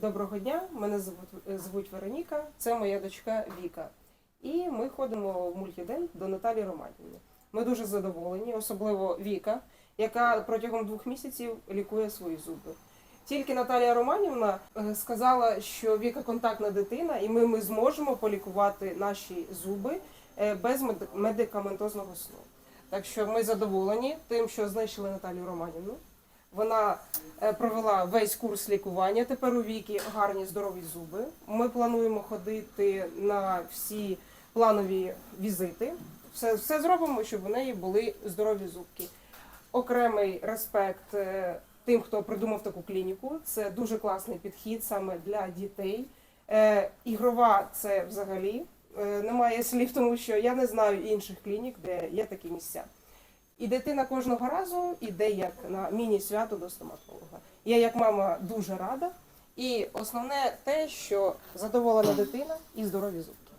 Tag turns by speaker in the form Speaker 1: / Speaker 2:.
Speaker 1: Доброго дня, мене звуть, звуть Вероніка, це моя дочка Віка. І ми ходимо в мультидень до Наталі Романівни. Ми дуже задоволені, особливо Віка, яка протягом двох місяців лікує свої зуби. Тільки Наталія Романівна е, сказала, що Віка контактна дитина, і ми, ми зможемо полікувати наші зуби е, без мед- медикаментозного сну. Так що ми задоволені тим, що знайшли Наталію Романівну. Вона е, провела весь курс лікування. Тепер у віки гарні здорові зуби. Ми плануємо ходити на всі планові візити. Все, все зробимо, щоб у неї були здорові зубки. Окремий респект е, тим, хто придумав таку клініку. Це дуже класний підхід саме для дітей. Е, ігрова це взагалі немає слів, тому що я не знаю інших клінік, де є такі місця. І дитина кожного разу іде як на міні-свято до стоматолога. Я як мама дуже рада. І основне те, що задоволена дитина і здорові зубки.